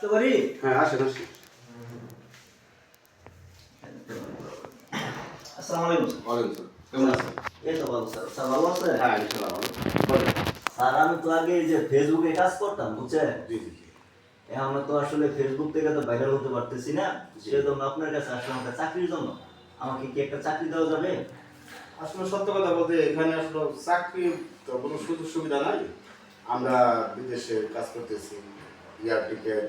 আসতে পারি হ্যাঁ আসেন আসেন। আসসালামু আলাইকুম স্যার। স্যার কেমন আছেন? এই তো ভালো স্যার। স্যার ভালো আছেন? হ্যাঁ ইনশাল্লাহ ভালো। স্যার আমি তো আগে যে ফেসবুকে কাজ করতাম বুঝছেন? জি জি জি। তো আসলে ফেসবুক থেকে তো ভাইরাল হতে পারতেছি না। সেজন্য আপনার কাছে আসলাম একটা চাকরির জন্য। আমাকে কি একটা চাকরি দেওয়া যাবে? আসলে সত্য কথা বলতে এখানে আসলে চাকরি তো কোনো সুযোগ সুবিধা নাই। আমরা বিদেশে কাজ করতেছি এয়ার টিকেট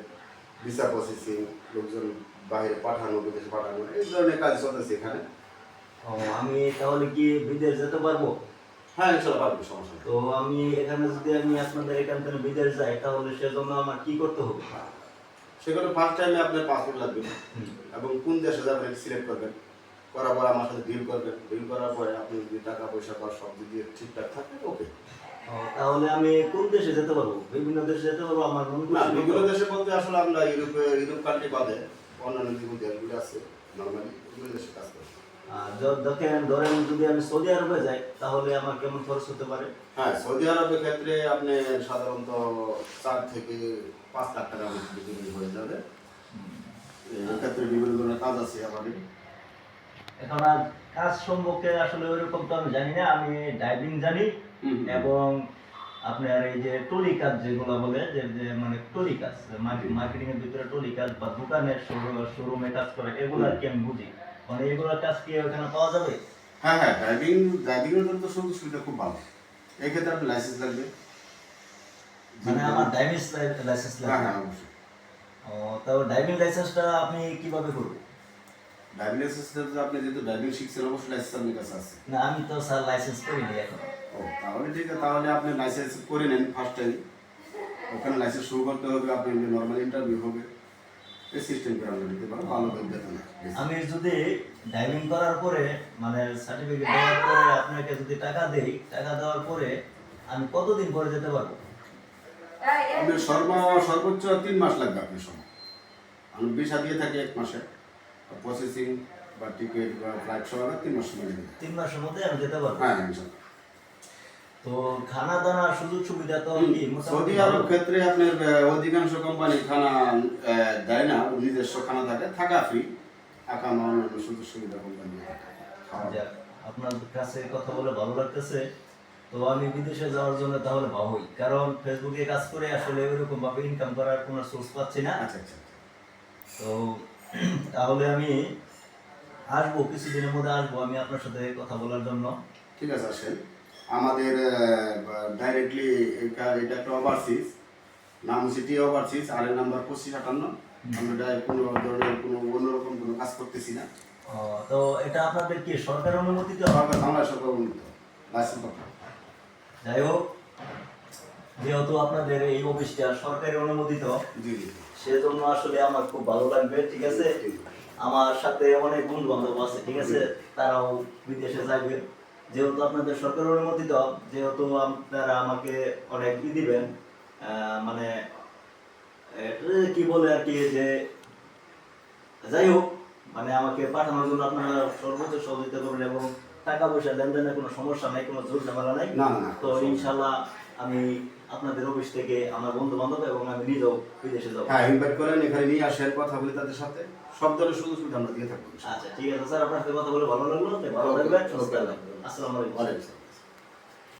ভিসা প্রসেসিং লোকজন বাইরে পাঠানো বিদেশে পাঠানো এই ধরনের কাজ চলতেছে এখানে। ও আমি তাহলে কি বিদেশ যেতে পারব? হ্যাঁ ইনশাল্লাহ পারবে সমস্যা তো আমি এখানে যদি আমি আপনাদের এখান থেকে বিদেশ যাই তাহলে সেজন্য আমার কি করতে হবে? সেখানে ফার্স্ট টাইমে আপনার পাসপোর্ট লাগবে। এবং কোন দেশে যাবেন সিলেক্ট করবেন। করার পর আমার সাথে ডিল করবেন ডিল করার পরে আপনি যদি টাকা পয়সা কর সব যদি ঠিকঠাক থাকে ওকে তাহলে আমি কোন দেশে যেতে পারব? বিভিন্ন দেশে যেতে পারব আমার না বিভিন্ন। দেশে বলতে আসলে আমরা ইউরোপে ইউরোপ কান্ট্রি বাদে অন্যান্য যেগুলো দেশগুলো আছে নর্মালি ওগুলো দেশে কাজ করি। আর দেখেন ধরেন যদি আমি সৌদি আরবে যাই তাহলে আমার কেমন খরচ হতে পারে? হ্যাঁ সৌদি আরবের ক্ষেত্রে আপনি সাধারণত চার থেকে পাঁচ লাখ টাকার মধ্যে হয়ে যাবে। এই ক্ষেত্রে বিভিন্ন ধরনের কাজ আছে আমাদের। এখন আর কাজ সম্পর্কে আসলে ওইরকম তো আমি জানি না আমি ডাইভিং জানি। এবং আপনার এই যে টলি কাজ যেগুলো বলে যে যে মানে টলি কাজ মার্কেটিং এর ভিতরে টলি কাজ বা দোকানের শোরুমে কাজ করে এগুলো আর কি আমি বুঝি। মানে এগুলোর কাজ কি ওখানে পাওয়া যাবে? হ্যাঁ হ্যাঁ ড্রাইভিং ড্রাইভিংয়ের জন্য তো সুযোগ সুবিধা খুব ভালো। এই ক্ষেত্রে আপনার লাইসেন্স লাগবে। মানে আমার ড্রাইভিং লাইসেন্স হ্যাঁ লাগবে? হ্যাঁ অবশ্যই। ও তাও ড্রাইভিং লাইসেন্সটা আপনি কীভাবে করবেন? ড্রাইভিং লাইসেন্সটা তো আপনি যেহেতু ড্রাইভিং শিখছেন অবশ্যই লাইসেন্স আপনার কাছে আছে। না আমি তো স্যার লাইসেন্স করিনি এখন। ও তাহলে ঠিক আছে তাহলে আপনি লাইসেন্স করে নেন ফার্স্ট টাইম ওখানে লাইসেন্স শুরু করতে হবে আপনি নর্মাল ইন্টারভিউ হবে। এই সিস্টেম করে আমরা নিতে পারব ভালো বেতন। আমি যদি ড্রাইভিং করার পরে মানে সার্টিফিকেট দেওয়ার পরে আপনাকে যদি টাকা দেই টাকা দেওয়ার পরে আমি কতদিন পরে যেতে পারব? আপনার সর্ব সর্বোচ্চ তিন মাস লাগবে আপনার সময়। আমি ভিসা দিয়ে থাকি এক মাসে। প্রসেসিং বা টিকিট বা ফ্লাইট সহ তিন মাস সময় তিন মাসের মধ্যে আমি যেতে পারব? হ্যাঁ ইনশাল্লাহ। তো খানা দানার সুযোগ সুবিধা তো সৌদি আরব ক্ষেত্রে আপনার অধিকাংশ কোম্পানি খানা দেয় না নিজস্ব খানা থাকে থাকা ফ্রি আকামা অন্যান্য সুযোগ সুবিধা কোম্পানি আপনার কাছে কথা বলে ভালো লাগতেছে। তো আমি বিদেশে যাওয়ার জন্য তাহলে ভাবই কারণ ফেসবুকে কাজ করে আসলে ওইরকম ভাবে ইনকাম করার কোনো সোর্স পাচ্ছি না। আচ্ছা আচ্ছা। তো তাহলে আমি আসব কিছুদিনের মধ্যে আসব আমি আপনার সাথে কথা বলার জন্য। ঠিক আছে আসেন। আমাদের ডাইরেক্টলি এটা এটা একটা ওভারসিজ নাম হচ্ছে টি ওভারসিজ আর এর নাম্বার পঁচিশ আটান্ন। আমরা কোনো ধরনের কোনো অন্যরকম কোনো কাজ করতেছি না। তো এটা আপনাদের কি সরকার অনুমোদিত সরকার বাংলা সরকার উন্নত লাইসেন্স যাই হোক। যেহেতু আপনাদের এই অফিসটা সরকারি অনুমোদিত সেজন্য আসলে আমার খুব ভালো লাগবে ঠিক আছে? আমার সাথে অনেক বন্ধু বান্ধব আছে ঠিক আছে? তারাও বিদেশে যাবে যেহেতু আপনাদের সরকার অনুমোদিত যেহেতু আপনারা আমাকে অনেক ই দিবেন মানে কি বলে আর কি যে যাই হোক মানে আমাকে পাঠানোর জন্য আপনারা সর্বোচ্চ সহযোগিতা করবেন এবং টাকা পয়সা লেনদেনের কোনো সমস্যা নাই কোনো জোর ঝামেলা নাই? তো ইনশাল্লাহ আমি আপনাদের অফিস থেকে আমার বন্ধু বান্ধব এবং আমি নিজেও বিদেশে যাব। হ্যাঁ ইনভাইট করেন এখানে নিয়ে আসেন কথা বলি তাদের সাথে। সব ধরনের সুযোগ সুবিধা আমরা দিয়ে থাকব আচ্ছা ঠিক আছে স্যার আপনার সাথে কথা বলে ভালো লাগল। ভালো লাগবে আসসালামু আলাইকুম।